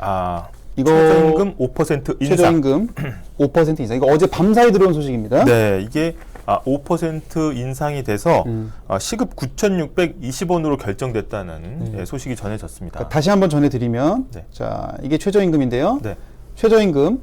아 이거 최저임금 5% 인상. 최저임금 5% 인상. 이거 어제 밤사이 들어온 소식입니다. 네, 이게 아, 5% 인상이 돼서 음. 아, 시급 9,620원으로 결정됐다는 예, 소식이 전해졌습니다. 그러니까 다시 한번 전해드리면, 네. 자 이게 최저임금인데요. 네. 최저임금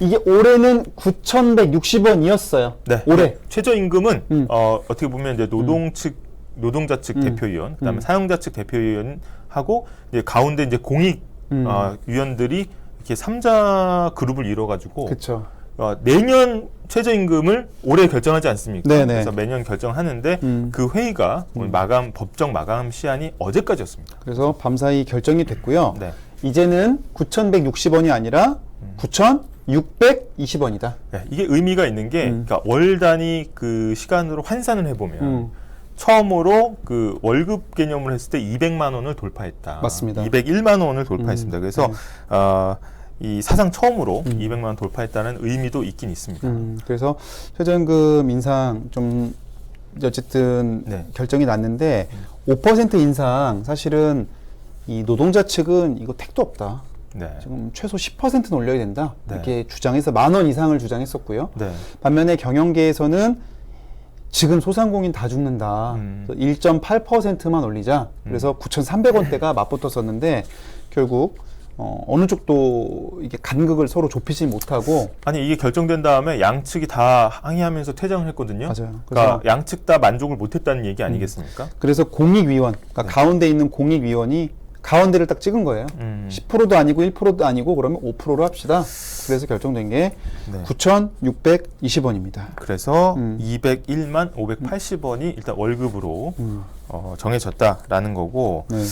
이게 올해는 9,160원이었어요. 네. 올해. 최저임금은 음. 어, 어떻게 보면 이제 노동 측 노동자 측 음. 대표위원, 그다음에 음. 사용자 측 대표위원하고 이제 가운데 이제 공익 음. 어, 위원들이 이렇게 삼자 그룹을 이뤄 가지고 그렇죠. 어, 내년 최저임금을 올해 결정하지 않습니까? 네네. 그래서 매년 결정하는데 음. 그 회의가 오늘 마감 법정 마감 시한이 어제까지였습니다. 그래서 밤사이 결정이 됐고요. 네. 이제는 9,160원이 아니라 9,620원이다. 네, 이게 의미가 있는 게 음. 그러니까 월 단위 그 시간으로 환산을 해보면 음. 처음으로 그 월급 개념을 했을 때 200만 원을 돌파했다. 맞습니다. 201만 원을 돌파했습니다. 음, 그래서 네. 어, 이 사상 처음으로 음. 200만 원 돌파했다는 의미도 있긴 있습니다. 음, 그래서 최저임금 인상 좀 어쨌든 네. 결정이 났는데 5% 인상 사실은 이 노동자 측은 이거 택도 없다. 네. 지금 최소 10%는 올려야 된다. 네. 이렇게 주장해서 만 원 이상을 주장했었고요. 네. 반면에 경영계에서는 지금 소상공인 다 죽는다. 음. 1.8%만 올리자. 그래서 9,300원대가 맞붙었었는데 결국 어, 어느 쪽도 이게 간극을 서로 좁히지 못하고 아니 이게 결정된 다음에 양측이 다 항의하면서 퇴장을 했거든요. 맞아요. 그러니까 음. 양측 다 만족을 못했다는 얘기 아니겠습니까? 그래서 공익위원, 그러니까 네. 가운데 있는 공익위원이 가운데를 딱 찍은 거예요. 음. 10%도 아니고 1%도 아니고 그러면 5%로 합시다. 그래서 결정된 게 네. 9,620원입니다. 그래서 음. 201만 580원이 일단 월급으로 음. 어, 정해졌다라는 거고 네.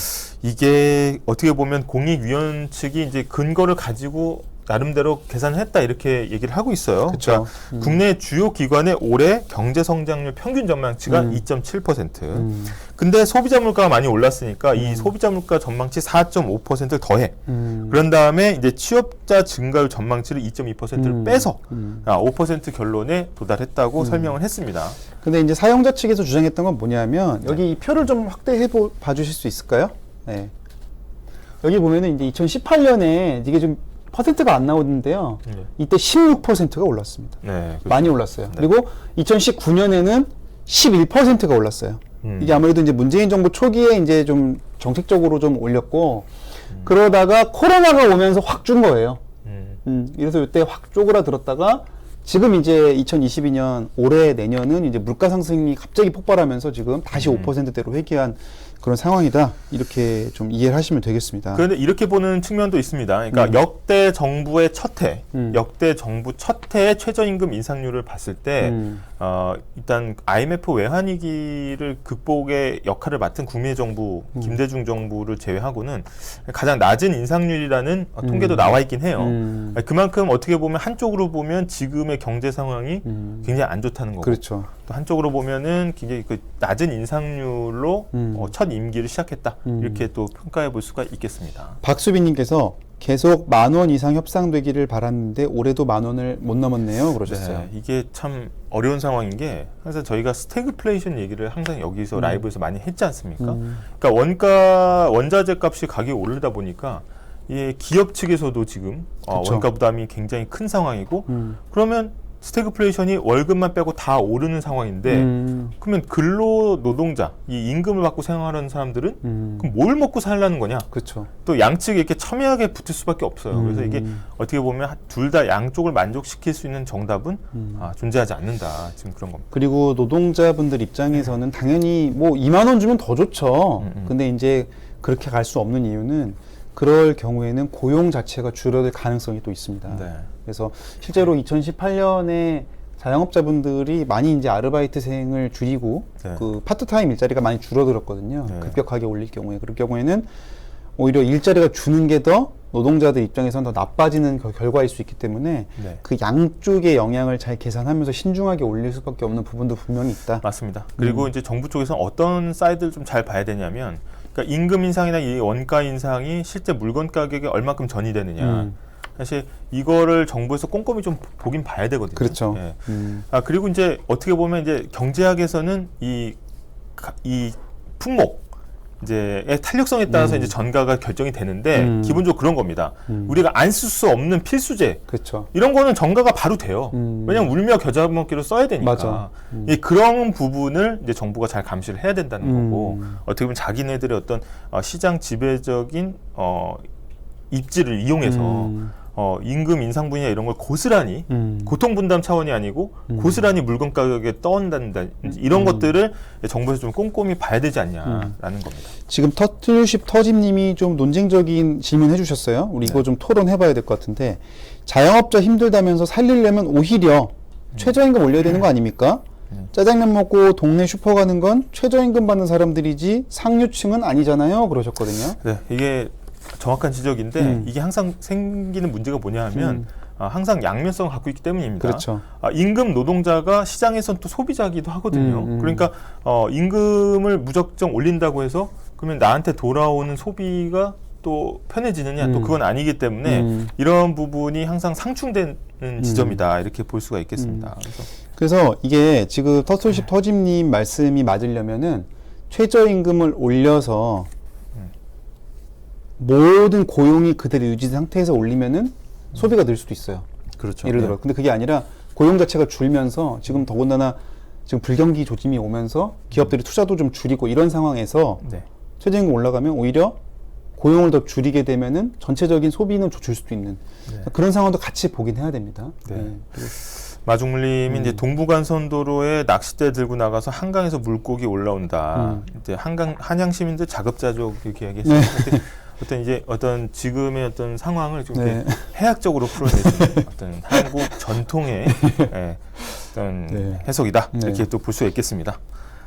이게 어떻게 보면 공익위원 측이 이제 근거를 가지고 나름대로 계산했다 이렇게 얘기를 하고 있어요. 그쵸. 그러니까 음. 국내 주요 기관의 올해 경제 성장률 평균 전망치가 음. 2.7%. 음. 근데 소비자 물가가 많이 올랐으니까 이 소비자 물가 전망치 4.5%를 더해. 음. 그런 다음에 이제 취업자 증가율 전망치를 2.2%를 음. 빼서 음. 아, 5% 결론에 도달했다고 설명을 했습니다. 근데 이제 사용자 측에서 주장했던 건 뭐냐면 여기 이 표를 좀 확대해 보, 봐주실 수 있을까요? 네. 여기 보면은 이제 2018년에 이게 좀 퍼센트가 안 나오는데요. 네. 이때 16%가 올랐습니다. 네, 그렇죠. 많이 올랐어요. 네. 그리고 2019년에는 11%가 올랐어요. 음. 이게 아무래도 이제 문재인 정부 초기에 이제 좀 정책적으로 좀 올렸고 그러다가 코로나가 오면서 확 준 거예요. 음, 음, 그래서 이때 확 쪼그라들었다가 지금 이제 2022년 올해 내년은 이제 물가 상승이 갑자기 폭발하면서 지금 다시 음. 5%대로 회귀한 그런 상황이다. 이렇게 좀 이해를 하시면 되겠습니다. 그런데 이렇게 보는 측면도 있습니다. 그러니까 음. 역대 정부의 첫 해, 음. 역대 정부 첫 해의 최저임금 인상률을 봤을 때, 음. 어, 일단 IMF 외환위기를 극복의 역할을 맡은 국민의 정부, 음. 김대중 정부를 제외하고는 가장 낮은 인상률이라는 어, 통계도 음. 나와 있긴 해요. 음. 그만큼 어떻게 보면 한쪽으로 보면 지금의 경제 상황이 음. 굉장히 안 좋다는 거고, 그렇죠. 또 한쪽으로 보면은 굉장히 그 낮은 인상률로 음. 어, 첫 임기를 시작했다 음. 이렇게 또 평가해 볼 수가 있겠습니다. 박수빈님께서 계속 만 원 이상 협상되기를 바랐는데 올해도 만 원을 못 넘었네요. 그러셨어요. 네, 이게 참 어려운 상황인 게 항상 저희가 스태그플레이션 얘기를 항상 여기서 라이브에서 많이 했지 않습니까? 음. 그러니까 원가 원자재 값이 가격이 오르다 보니까 이 기업 측에서도 지금 어. 원가 부담이 굉장히 큰 상황이고 음. 그러면 스태그플레이션이 월급만 빼고 다 오르는 상황인데 음. 그러면 근로 노동자 이 임금을 받고 생활하는 사람들은 음. 그럼 뭘 먹고 살라는 거냐? 그렇죠. 또 양측이 이렇게 첨예하게 붙을 수밖에 없어요. 그래서 이게 음. 어떻게 보면 둘 다 양쪽을 만족시킬 수 있는 정답은 음. 아, 존재하지 않는다. 지금 그런 겁니다. 그리고 노동자분들 입장에서는 당연히 뭐 2만 원 주면 더 좋죠. 음, 음. 근데 이제 그렇게 갈 수 없는 이유는 그럴 경우에는 고용 자체가 줄어들 가능성이 또 있습니다. 네. 그래서 실제로 2018년에 자영업자분들이 많이 이제 아르바이트생을 줄이고 네. 그 파트타임 일자리가 많이 줄어들었거든요. 네. 급격하게 올릴 경우에 그럴 경우에는 오히려 일자리가 주는 게 더 노동자들 입장에서는 더 나빠지는 겨- 결과일 수 있기 때문에 네. 그 양쪽의 영향을 잘 계산하면서 신중하게 올릴 수밖에 없는 부분도 분명히 있다. 맞습니다. 그리고 음. 이제 정부 쪽에서 어떤 사이드를 좀 잘 봐야 되냐면 그러니까 임금 인상이나 이 원가 인상이 실제 물건 가격에 얼마큼 전이되느냐. 음. 사실 이거를 정부에서 꼼꼼히 좀 보긴 봐야 되거든요. 그렇죠. 예. 음. 아 그리고 이제 어떻게 보면 이제 경제학에서는 이, 가- 이 품목 이제의 탄력성에 따라서 이제 전가가 결정이 되는데 음. 기본적으로 그런 겁니다. 우리가 안 쓸 수 없는 필수제 그렇죠. 이런 거는 전가가 바로 돼요. 음. 왜냐면 울며 겨자 먹기로 써야 되니까. 맞아. 이 그런 부분을 이제 정부가 잘 감시를 해야 된다는 음. 거고 어떻게 보면 자기네들의 어떤 어, 시장 지배적인 어, 입지를 이용해서 음. 어, 임금 인상 분야 이런 걸 고스란히 음. 고통 분담 차원이 아니고 고스란히 물건 가격에 떠온다든지 음. 이런 것들을 정부에서 좀 꼼꼼히 봐야 되지 않냐라는 음. 겁니다. 지금 터틀십 터집님이 좀 논쟁적인 질문 해주셨어요. 우리 네. 이거 좀 토론해봐야 될 것 같은데 자영업자 힘들다면서 살리려면 오히려 최저임금 올려야 되는 거 아닙니까? 음. 짜장면 먹고 동네 슈퍼 가는 건 최저임금 받는 사람들이지 상류층은 아니잖아요. 그러셨거든요. 네, 이게 정확한 지적인데 음. 이게 항상 생기는 문제가 뭐냐 하면 음. 아, 항상 양면성을 갖고 있기 때문입니다. 그렇죠. 아, 임금 노동자가 시장에선 또 소비자기도 하거든요. 음, 음. 그러니까 어, 임금을 무작정 올린다고 해서 그러면 나한테 돌아오는 소비가 또 편해지느냐 또 음. 그건 아니기 때문에 음. 이런 부분이 항상 상충되는 지점이다 이렇게 볼 수가 있겠습니다. 음. 그래서 그래서 이게 지금 터틀십 터집님 말씀이 맞으려면은 최저임금을 올려서 음. 모든 고용이 그대로 유지된 상태에서 올리면은 소비가 늘 수도 있어요. 그렇죠. 예를 들어. 근데 그게 아니라 고용 자체가 줄면서 지금 더군다나 지금 불경기 조짐이 오면서 기업들이 투자도 좀 줄이고 이런 상황에서 네. 최저임금 올라가면 오히려 고용을 더 줄이게 되면은 전체적인 소비는 줄 수도 있는 네. 그런 상황도 같이 보긴 해야 됩니다. 네. 네. 마중물님이 음. 이제 동부간선도로에 낚싯대 들고 나가서 한강에서 물고기 올라온다. 음. 이제 한강 한양 시민들 자급자족 이렇게 이야기했어요. 네. 어떤 이제 어떤 지금의 어떤 상황을 좀 네. 해학적으로 풀어내는 어떤 한국 전통의 예, 어떤 네. 해석이다 네. 이렇게 또 볼수 있겠습니다.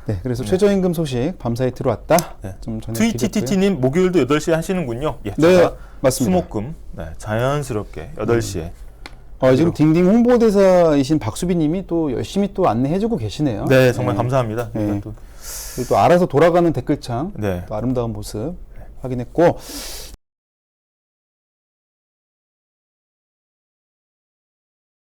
네, 그래서 최저임금 소식 밤사이 들어왔다. 네. 좀. 트위티티님 목요일도 8시에 하시는군요. 예, 네, 맞습니다. 수목금 네, 자연스럽게 8시에 어, 지금 딩딩 홍보대사이신 박수빈님이 또 열심히 또 안내해주고 계시네요. 네 정말 감사합니다. 네. 또, 또 알아서 돌아가는 댓글창 네. 또 아름다운 모습 확인했고